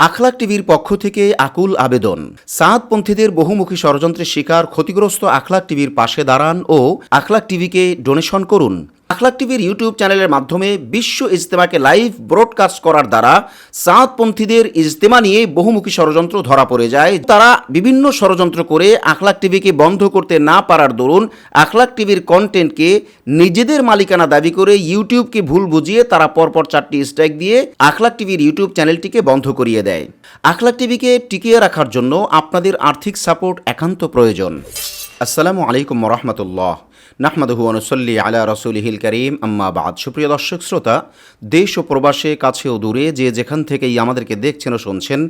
আখলাক টিভির পক্ষ থেকে আকুল আবেদন। সাঁতপন্থীদের বহুমুখী ষড়যন্ত্রের শিকার ক্ষতিগ্রস্ত আখলাক টিভির পাশে দাঁড়ান ও আখলাক টিভিকে ডোনেশন করুন। আখলাক টিভির ইউটিউব চ্যানেলের মাধ্যমে বিশ্ব ইজতেমাকে লাইভ ব্রডকাস্ট করার দ্বারা সাঁতপন্থীদের ইজতেমা নিয়ে বহুমুখী ষড়যন্ত্র ধরা পড়ে যায়। তারা বিভিন্ন ষড়যন্ত্র করে আখলাক টিভিকে বন্ধ করতে না পারার দরুন আখলাক টিভির কন্টেন্টকে নিজেদের মালিকানা দাবি করে ইউটিউবকে ভুল বুঝিয়ে তারা পরপর চারটি স্ট্রাইক দিয়ে আখলাক টিভির ইউটিউব চ্যানেলটিকে বন্ধ করিয়ে দেয়। আখলাক টিভিকে টিকিয়ে রাখার জন্য আপনাদের আর্থিক সাপোর্ট একান্ত প্রয়োজন। আসসালামু আলাইকুম রহমতুল্লাহ। নাহমাদহু অনুসল্লি আলা রসুলহিল করিম। আম্মা বাদ। সুপ্রিয় দর্শক, শ্রোতা, দেশ ও প্রবাসে, কাছে ও দূরে যে যেখান থেকেই আমাদেরকে দেখছেন ও শুনছেন,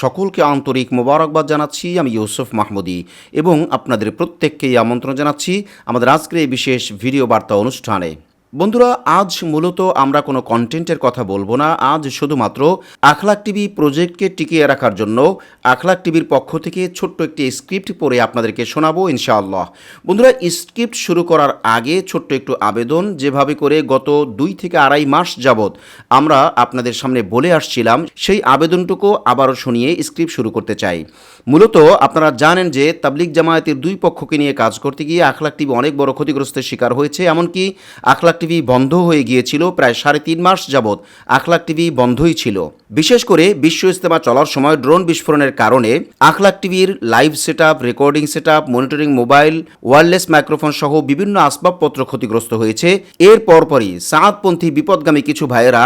সকলকে আন্তরিক মোবারকবাদ জানাচ্ছি। আমি ইউসুফ মাহমুদি এবং আপনাদের প্রত্যেককেই আমন্ত্রণ জানাচ্ছি আমাদের আজকের এই বিশেষ ভিডিও বার্তা অনুষ্ঠানে। বন্ধুরা, আজ মূলত আমরা কোনো কন্টেন্টের কথা বলব না। আজ শুধুমাত্র আখলাক টিভি প্রজেক্টকে টিকিয়ে রাখার জন্য আখলাক টিভির পক্ষ থেকে ছোট্ট একটি স্ক্রিপ্ট পড়ে আপনাদেরকে শোনাবো, ইনশাআল্লাহ। বন্ধুরা স্ক্রিপ্ট শুরু করার আগে ছোট্ট একটু আবেদন। যেভাবে করে গত দুই থেকে আড়াই মাস যাবৎ আমরা আপনাদের সামনে বলে আসছিলাম, সেই আবেদনটুকু আবারও শুনিয়ে স্ক্রিপ্ট শুরু করতে চাই। মূলত আপনারা জানেন যে তাবলিক জামায়াতের দুই পক্ষকে নিয়ে কাজ করতে গিয়ে আখলাক টিভি অনেক বড় ক্ষতিগ্রস্তের শিকার হয়েছে। এমনকি আখলাক টিভি বন্ধ হয়ে গিয়েছিল প্রায় সাড়ে তিন মাস যাবৎ। আখলাক টিভি বন্ধই ছিল। বিশেষ করে বিশ্ব ইস্তেমা চলার সময় ড্রোন বিস্ফোরণের কারণে আখলাক টিভির live set recording set monitoring mobile wireless microphone সহ বিভিন্ন আসবাবপত্র ক্ষতিগ্রস্ত হয়েছে। এর পরপরই সাঁতপন্থী বিপদগামী কিছু ভাইয়েরা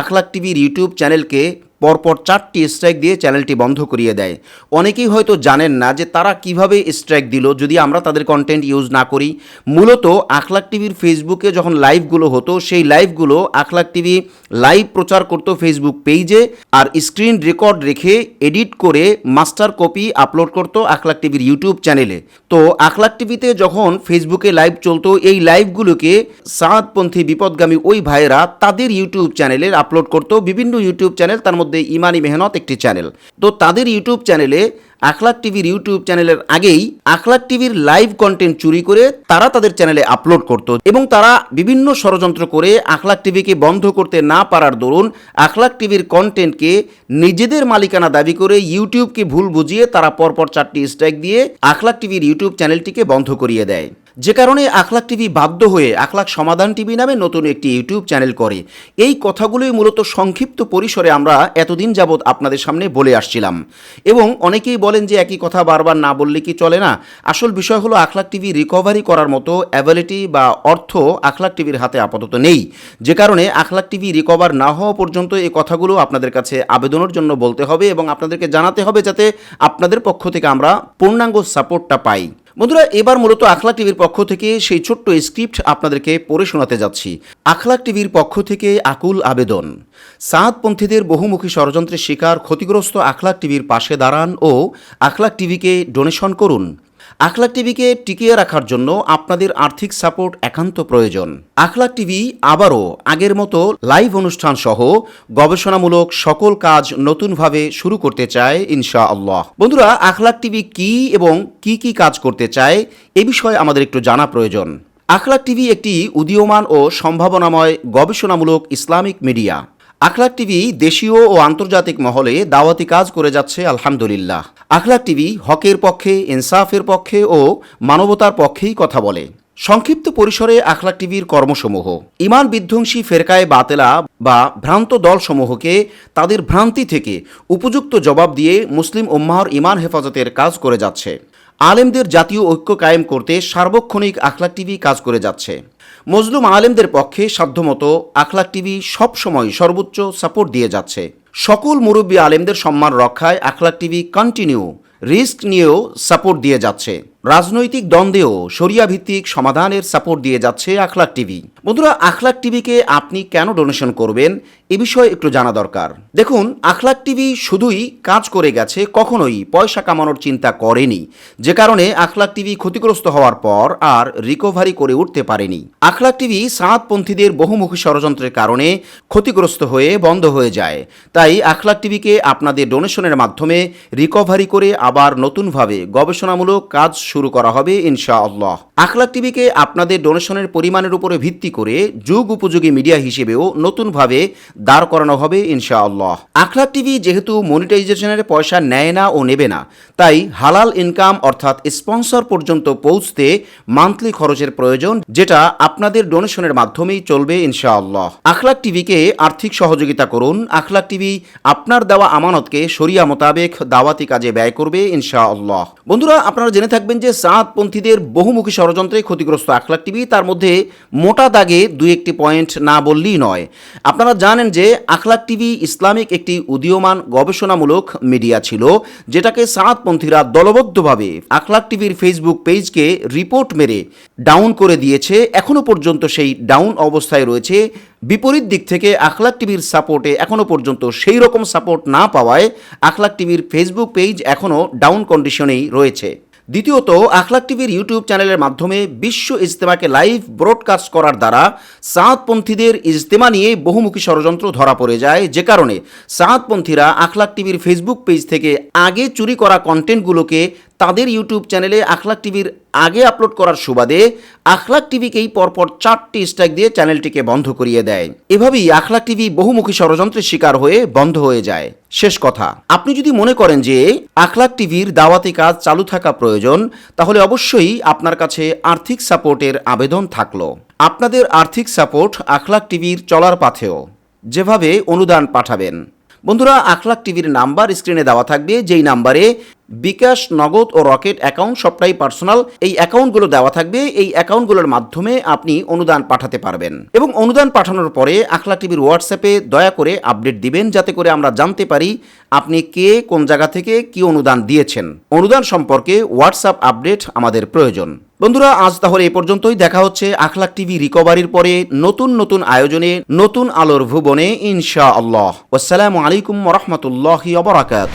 আখলাক টিভির ইউটিউব চ্যানেলকে পরপর চারটি স্ট্রাইক দিয়ে চ্যানেলটি বন্ধ করিয়ে দেয়। অনেকেই হয়তো জানেন না যে তারা কীভাবে স্ট্রাইক দিল যদি আমরা তাদের কন্টেন্ট ইউজ না করি। মূলত আখলাক টিভির ফেসবুকে যখন লাইভগুলো হতো, সেই লাইভগুলো আখলাক টিভি লাইভ প্রচার করতো ফেসবুক পেজে আর স্ক্রিন রেকর্ড রেখে এডিট করে মাস্টার কপি আপলোড করতো আখলাক টিভির ইউটিউব চ্যানেলে তো আখলাক টিভিতে যখন ফেসবুকে লাইভ চলতো, এই লাইভগুলোকে সাঁতপন্থী বিপদগামী ওই ভাইয়েরা তাদের ইউটিউব চ্যানেলে আপলোড করতো। বিভিন্ন ইউটিউব চ্যানেল তার মধ্যে ইমানি মেহনত একটি চ্যানেল। তো তাদের ইউটিউব চ্যানেলে আখলাক টিভির ইউটিউব চ্যানেলের আগেই আখলাক টিভির লাইভ কন্টেন্ট চুরি করে তারা তাদের চ্যানেলে আপলোড করত এবং তারা বিভিন্ন ষড়যন্ত্র করে আখলাক টিভিকে বন্ধ করতে না পারার দরুন আখলাক টিভির কন্টেন্টকে নিজেদের মালিকানা দাবি করে ইউটিউবকে ভুল বুঝিয়ে তারা পরপর চারটি স্ট্রাইক দিয়ে আখলাক টিভির ইউটিউব চ্যানেলটিকে বন্ধ করিয়ে দেয়। যে কারণে আখলাক টিভি বাধ্য হয়ে আখলাক সমাধান টিভি নামে নতুন একটি ইউটিউব চ্যানেল করে। এই কথাগুলোই মূলত সংক্ষিপ্ত পরিসরে আমরা এতদিন যাবৎ আপনাদের সামনে বলে আসছিলাম। এবং অনেকেই বলেন যে একই কথা বারবার না বললে কি চলে না? আসল বিষয় হলো আখলাক টিভি রিকভারি করার মতো অ্যাবিলিটি বা অর্থ আখলাক টিভির হাতে আপাতত নেই। যে কারণে আখলাক টিভি রিকভার না হওয়া পর্যন্ত এই কথাগুলো আপনাদের কাছে আবেদনের জন্য বলতে হবে এবং আপনাদেরকে জানাতে হবে যাতে আপনাদের পক্ষ থেকে আমরা পূর্ণাঙ্গ সাপোর্টটা পাই। বন্ধুরা, এবার মূলত আখলা টিভির পক্ষ থেকে সেই ছোট্ট স্ক্রিপ্ট আপনাদেরকে পড়ে শোনাতে যাচ্ছি। আখলাক টিভির পক্ষ থেকে আকুল আবেদন। সাঁতপন্থীদের বহুমুখী ষড়যন্ত্রের শিকার ক্ষতিগ্রস্ত আখলাক টিভির পাশে দাঁড়ান ও আখলাক টিভিকে ডোনেশন করুন। আখলাক টিভিকে টিকিয়ে রাখার জন্য আপনাদের আর্থিক সাপোর্ট একান্ত প্রয়োজন। আখলাক টিভি আবারও আগের মতো লাইভ অনুষ্ঠান সহ গবেষণামূলক সকল কাজ নতুনভাবে শুরু করতে চায় ইনশা আল্লাহ বন্ধুরা, আখলাক টিভি কি এবং কি কি কাজ করতে চায় এ বিষয়ে আমাদের একটু জানা প্রয়োজন। আখলাক টিভি একটি উদীয়মান ও সম্ভাবনাময় গবেষণামূলক ইসলামিক মিডিয়া। আখলাক টিভি দেশীয় ও আন্তর্জাতিক মহলে দাওয়াতি কাজ করে যাচ্ছে, আলহামদুলিল্লাহ। আখলাক টিভি হকের পক্ষে, ইনসাফের পক্ষে ও মানবতার পক্ষেই কথা বলে। সংক্ষিপ্ত পরিসরে আখলাক টিভির কর্মসমূহ। ইমান বিধ্বংসী ফেরকায় বাতেলা বা ভ্রান্ত দলসমূহকে তাদের ভ্রান্তি থেকে উপযুক্ত জবাব দিয়ে মুসলিম উম্মাহর ইমান হেফাজতের কাজ করে যাচ্ছে। আলেমদের জাতীয় ঐক্য কায়েম করতে সার্বক্ষণিক আখলাক টিভি কাজ করে যাচ্ছে। মজলুম আলেমদের পক্ষে সাধ্যমতো আখলাক টিভি সবসময় সর্বোচ্চ সাপোর্ট দিয়ে যাচ্ছে। সকল মুরব্বী আলেমদের সম্মান রক্ষায় আখলাক টিভি কন্টিনিউ, রিস্ক নিয়েও সাপোর্ট দিয়ে যাচ্ছে। রাজনৈতিক দ্বন্দ্বেও সরিয়া ভিত্তিক সমাধানের সাপোর্ট দিয়ে যাচ্ছে আখলাক টিভি। বন্ধুরা, আখলাক টিভিকে আপনি কেন ডোনেশন করবেন? এ বিষয়ে একটু জানা দরকার। দেখুন, আখলাক টিভি শুধুই কাজ করে গেছে, কখনোই পয়সা কামানোর চিন্তা করেনি। যে কারণে আখলাক টিভি ক্ষতিগ্রস্ত হওয়ার পর আর রিকভারি করে উঠতে পারেনি। আখলাক টিভি সাঁতপন্থীদের বহুমুখী ষড়যন্ত্রের কারণে ক্ষতিগ্রস্ত হয়ে বন্ধ হয়ে যায়। তাই আখলাক টিভিকে আপনাদের ডোনেশনের মাধ্যমে রিকভারি করে আবার নতুনভাবে গবেষণামূলক কাজ শুরু করা হবে, ইনশাআল্লাহ। আখলাক টিভিকে আপনাদের ডোনেশনের পরিমাণের উপরে ভিত্তি করে যুগ উপযোগী মিডিয়া হিসেবেও নতুনভাবে দাঁড় করানো হবে, ইনশাআল্লাহ। আখলাক টিভি যেহেতু মনিটাইজেশনের পয়সা নেয় না ও নেবে না, তাই হালাল ইনকাম অর্থাৎ স্পন্সর পর্যন্ত পৌঁছতে মান্থলি খরচের প্রয়োজন, যেটা আপনাদের ডোনেশনের মাধ্যমেই চলবে, ইনশাআল্লাহ। আখলাক টিভিকে আর্থিক সহযোগিতা করুন, আখলাক টিভি আপনার দেওয়া আমানতকে শরিয়া মোতাবেক দাওয়াতি কাজে ব্যয় করবে, ইনশাআল্লাহ। বন্ধুরা, আপনারা জেনে থাকবেন যে সাতপন্থীদের বহুমুখী ষড়যন্ত্রে ক্ষতিগ্রস্ত আখলাক টিভি, তার মধ্যে মোটা দাগে দুই একটি পয়েন্ট না বললেই নয়। আপনারা জানেন যে আখলাক টিভি ইসলামিক একটি উদীয়মান গবেষণামূলক মিডিয়া ছিল, যেটাকে সাতপন্থীরা দলবদ্ধভাবে আখলাক টিভির ফেসবুক পেজকে রিপোর্ট মেরে ডাউন করে দিয়েছে। এখনও পর্যন্ত সেই ডাউন অবস্থায় রয়েছে। বিপরীত দিক থেকে আখলাক টিভির সাপোর্টে এখনও পর্যন্ত সেই রকম সাপোর্ট না পাওয়ায় আখলাক টিভির ফেসবুক পেজ এখনও ডাউন কন্ডিশনেই রয়েছে। দ্বিতীয়ত, আখলাক টিভির ইউটিউব চ্যানেলের মাধ্যমে বিশ্ব ইজতেমাকে লাইভ ব্রডকাস্ট করার দ্বারা সাঁতপন্থীদের ইজতেমা নিয়ে বহুমুখী ষড়যন্ত্র ধরা পড়ে যায়। যে কারণে সাঁতপন্থীরা আখলাক টিভির ফেসবুক পেজ থেকে আগে চুরি করা কন্টেন্টগুলোকে তাদের ইউটিউব চ্যানেলে আখলাক টিভির আগে আপলোড করার সুবাদে আখলাক টিভিকেই পরপর চারটি স্ট্রাইক দিয়ে চ্যানেলটিকে বন্ধ করিয়ে দেয়। এভাবেই আখলাক টিভি বহুমুখী ষড়যন্ত্রের শিকার হয়ে বন্ধ হয়ে যায়। শেষ কথা, আপনি যদি মনে করেন যে আখলাক টিভির দাওয়াতি কাজ চালু থাকা প্রয়োজন, তাহলে অবশ্যই আপনার কাছে আর্থিক সাপোর্টের আবেদন থাকল। আপনাদের আর্থিক সাপোর্ট আখলাক টিভির চলার পাথেও। যেভাবে অনুদান পাঠাবেন। বন্ধুরা, আখলাক টিভির নাম্বার স্ক্রিনে দেওয়া থাকবে। যেই নাম্বারে বিকাশ, নগদ ও রকেট অ্যাকাউন্ট সবটাই পার্সোনাল। এই অ্যাকাউন্টগুলো দেওয়া থাকবে। এই অ্যাকাউন্টগুলোর মাধ্যমে আপনি অনুদান পাঠাতে পারবেন। এবং অনুদান পাঠানোর পরে আখলা টিভির হোয়াটসঅ্যাপে দয়া করে আপডেট দিবেন, যাতে করে আমরা জানতে পারি আপনি কে, কোন জায়গা থেকে কি অনুদান দিয়েছেন। অনুদান সম্পর্কে হোয়াটসঅ্যাপ আপডেট আমাদের প্রয়োজন। বন্ধুরা, আজ তাহলে এ পর্যন্তই। দেখা হচ্ছে আখলাক টিভি রিকভারির পরে নতুন নতুন আয়োজনে, নতুন আলোর ভুবনে ইনশা আল্লাহ আসসালামু আলাইকুম রহমতুল্লাহ অবরাকাত